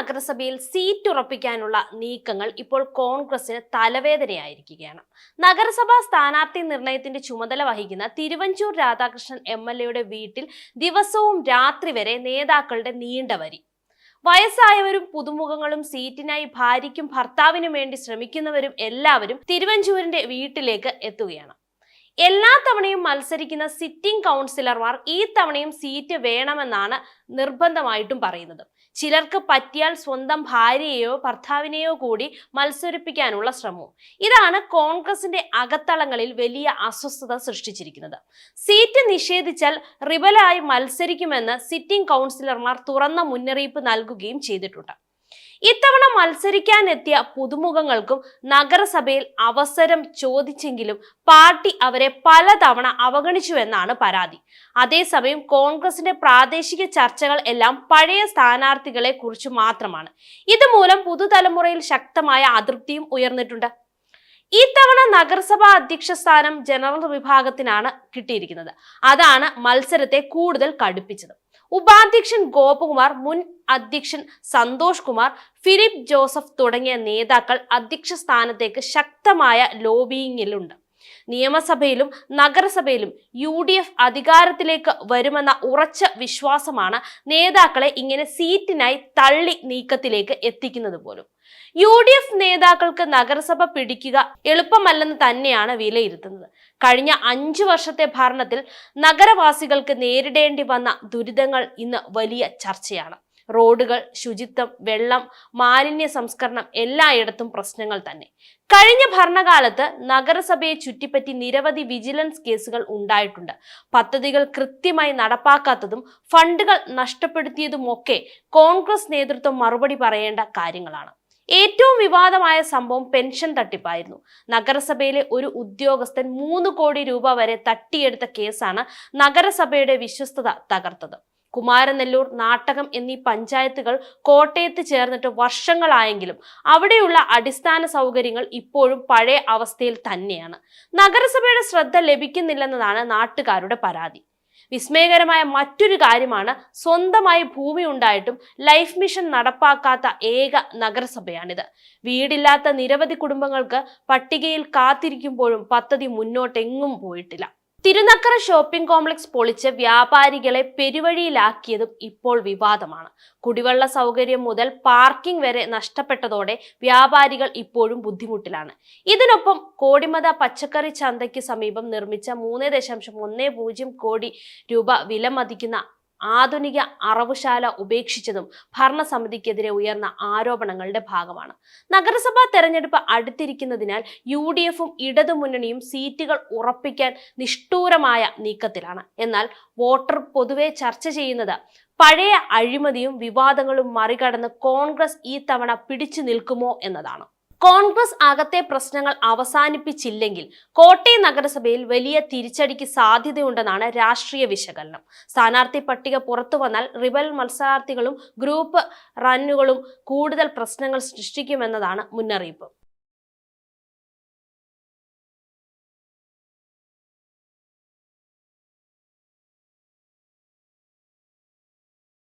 നഗരസഭയിൽ സീറ്റ് ഉറപ്പിക്കാനുള്ള നീക്കങ്ങൾ ഇപ്പോൾ കോൺഗ്രസിന് തലവേദനയായിരിക്കുകയാണ്. നഗരസഭാ സ്ഥാനാർത്ഥി നിർണയത്തിന്റെ ചുമതല വഹിക്കുന്ന തിരുവഞ്ചൂർ രാധാകൃഷ്ണൻ എം എൽ എയുടെ വീട്ടിൽ ദിവസവും രാത്രി വരെ നേതാക്കളുടെ നീണ്ട വരി. വയസ്സായവരും പുതുമുഖങ്ങളും സീറ്റിനായി ഭാര്യയ്ക്കും ഭർത്താവിനും വേണ്ടി ശ്രമിക്കുന്നവരും എല്ലാവരും തിരുവഞ്ചൂരിന്റെ വീട്ടിലേക്ക് എത്തുകയാണ്. എല്ലാ തവണയും മത്സരിക്കുന്ന സിറ്റിംഗ് കൗൺസിലർമാർ ഈ തവണയും സീറ്റ് വേണമെന്നാണ് നിർബന്ധമായിട്ടും പറയുന്നത്. ചിലർക്ക് പറ്റിയാൽ സ്വന്തം ഭാര്യയെയോ ഭർത്താവിനെയോ കൂടി മത്സരിപ്പിക്കാനുള്ള ശ്രമവും. ഇതാണ് കോൺഗ്രസിന്റെ അകത്തളങ്ങളിൽ വലിയ അസ്വസ്ഥത സൃഷ്ടിച്ചിരിക്കുന്നത്. സീറ്റ് നിഷേധിച്ചാൽ റിബലായി മത്സരിക്കുമെന്ന് സിറ്റിംഗ് കൗൺസിലർമാർ തുറന്ന മുന്നറിയിപ്പ് നൽകുകയും ചെയ്തിട്ടുണ്ട്. ഇത്തവണ മത്സരിക്കാനെത്തിയ പുതുമുഖങ്ങൾക്കും നഗരസഭയിൽ അവസരം ചോദിച്ചെങ്കിലും പാർട്ടി അവരെ പലതവണ അവഗണിച്ചുവെന്നാണ് പരാതി. അതേസമയം കോൺഗ്രസിന്റെ പ്രാദേശിക ചർച്ചകൾ എല്ലാം പഴയ സ്ഥാനാർത്ഥികളെ കുറിച്ച് മാത്രമാണ്. ഇതുമൂലം പുതുതലമുറയിൽ ശക്തമായ അതൃപ്തിയും ഉയർന്നിട്ടുണ്ട്. ഇത്തവണ നഗരസഭാ അധ്യക്ഷ സ്ഥാനം ജനറൽ വിഭാഗത്തിനാണ് കിട്ടിയിരിക്കുന്നത്. അതാണ് മത്സരത്തെ കൂടുതൽ കടുപ്പിച്ചത്. ഉപാധ്യക്ഷൻ ഗോപകുമാർ മുൻ അധ്യക്ഷൻ സന്തോഷ് കുമാർ ഫിലിപ്പ് ജോസഫ് തുടങ്ങിയ നേതാക്കൾ അധ്യക്ഷ സ്ഥാനത്തേക്ക് ശക്തമായ ലോബിയിങ്ങിലുണ്ട് നിയമസഭയിലും നഗരസഭയിലും യു ഡി എഫ് അധികാരത്തിലേക്ക് വരുമെന്ന ഉറച്ച വിശ്വാസമാണ് നേതാക്കളെ ഇങ്ങനെ സീറ്റിനായി തള്ളി നീക്കത്തിലേക്ക് എത്തിക്കുന്നത് പോലും. യു ഡി എഫ് നേതാക്കൾക്ക് നഗരസഭ പിടിക്കുക എളുപ്പമല്ലെന്ന് തന്നെയാണ് വിലയിരുത്തുന്നത്. കഴിഞ്ഞ അഞ്ചു വർഷത്തെ ഭരണത്തിൽ നഗരവാസികൾക്ക് നേരിടേണ്ടി വന്ന ദുരിതങ്ങൾ ഇന്ന് വലിയ ചർച്ചയാണ്. റോഡുകൾ ശുചിത്വം വെള്ളം മാലിന്യ സംസ്കരണം എല്ലായിടത്തും പ്രശ്നങ്ങൾ തന്നെ. കഴിഞ്ഞ ഭരണകാലത്ത് നഗരസഭയെ ചുറ്റിപ്പറ്റി നിരവധി വിജിലൻസ് കേസുകൾ ഉണ്ടായിട്ടുണ്ട്. പദ്ധതികൾ കൃത്യമായി നടപ്പാക്കാത്തതും ഫണ്ടുകൾ നഷ്ടപ്പെടുത്തിയതുമൊക്കെ കോൺഗ്രസ് നേതൃത്വം മറുപടി പറയേണ്ട കാര്യങ്ങളാണ്. ഏറ്റവും വിവാദമായ സംഭവം പെൻഷൻ തട്ടിപ്പായിരുന്നു. നഗരസഭയിലെ ഒരു ഉദ്യോഗസ്ഥൻ മൂന്ന് കോടി രൂപ വരെ തട്ടിയെടുത്ത കേസാണ് നഗരസഭയുടെ വിശ്വസ്തത തകർത്തത്. കുമാരനെല്ലൂർ നാട്ടകം എന്നീ പഞ്ചായത്തുകൾ കോട്ടയത്ത് ചേർന്നിട്ട് വർഷങ്ങളായെങ്കിലും അവിടെയുള്ള അടിസ്ഥാന സൗകര്യങ്ങൾ ഇപ്പോഴും പഴയ അവസ്ഥയിൽ തന്നെയാണ്. നഗരസഭയുടെ ശ്രദ്ധ ലഭിക്കുന്നില്ലെന്നതാണ് നാട്ടുകാരുടെ പരാതി. വിസ്മയകരമായ മറ്റൊരു കാര്യമാണ് സ്വന്തമായി ഭൂമി ഉണ്ടായിട്ടും ലൈഫ് മിഷൻ നടപ്പാക്കാത്ത ഏക നഗരസഭയാണിത്. വീടില്ലാത്ത നിരവധി കുടുംബങ്ങൾക്ക് പട്ടികയിൽ കാത്തിരിക്കുമ്പോഴും പദ്ധതി മുന്നോട്ടെങ്ങും പോയിട്ടില്ല. തിരുനക്കര ഷോപ്പിംഗ് കോംപ്ലക്സ് പൊളിച്ച് വ്യാപാരികളെ പെരുവഴിയിലാക്കിയതും ഇപ്പോൾ വിവാദമാണ്. കുടിവെള്ള സൗകര്യം മുതൽ പാർക്കിംഗ് വരെ നഷ്ടപ്പെട്ടതോടെ വ്യാപാരികൾ ഇപ്പോഴും ബുദ്ധിമുട്ടിലാണ്. ഇതിനൊപ്പം കോടിമത പച്ചക്കറി ചന്തയ്ക്ക് സമീപം നിർമ്മിച്ച മൂന്ന് കോടി രൂപ വിലമതിക്കുന്ന ആധുനിക അറവുശാല ഉപേക്ഷിച്ചതും ഭരണസമിതിക്കെതിരെ ഉയർന്ന ആരോപണങ്ങളുടെ ഭാഗമാണ്. നഗരസഭാ തെരഞ്ഞെടുപ്പ് അടുത്തിരിക്കുന്നതിനാൽ യു ഡി എഫും ഇടതുമുന്നണിയും സീറ്റുകൾ ഉറപ്പിക്കാൻ നിഷ്ഠൂരമായ നീക്കത്തിലാണ്. എന്നാൽ വോട്ടർ പൊതുവെ ചർച്ച ചെയ്യുന്നത് പഴയ അഴിമതിയും വിവാദങ്ങളും മറികടന്ന് കോൺഗ്രസ് ഈ തവണ പിടിച്ചു നിൽക്കുമോ എന്നതാണ്. കോൺഗ്രസ് അകത്തെ പ്രശ്നങ്ങൾ അവസാനിപ്പിച്ചില്ലെങ്കിൽ കോട്ടയം നഗരസഭയിൽ വലിയ തിരിച്ചടിക്ക് സാധ്യതയുണ്ടെന്നാണ് രാഷ്ട്രീയ വിശകലനം. സ്ഥാനാർത്ഥി പട്ടിക പുറത്തു വന്നാൽ റിബൽ മത്സരാർത്ഥികളും ഗ്രൂപ്പ് റണ്ണുകളും കൂടുതൽ പ്രശ്നങ്ങൾ സൃഷ്ടിക്കുമെന്നതാണ് മുന്നറിയിപ്പ്.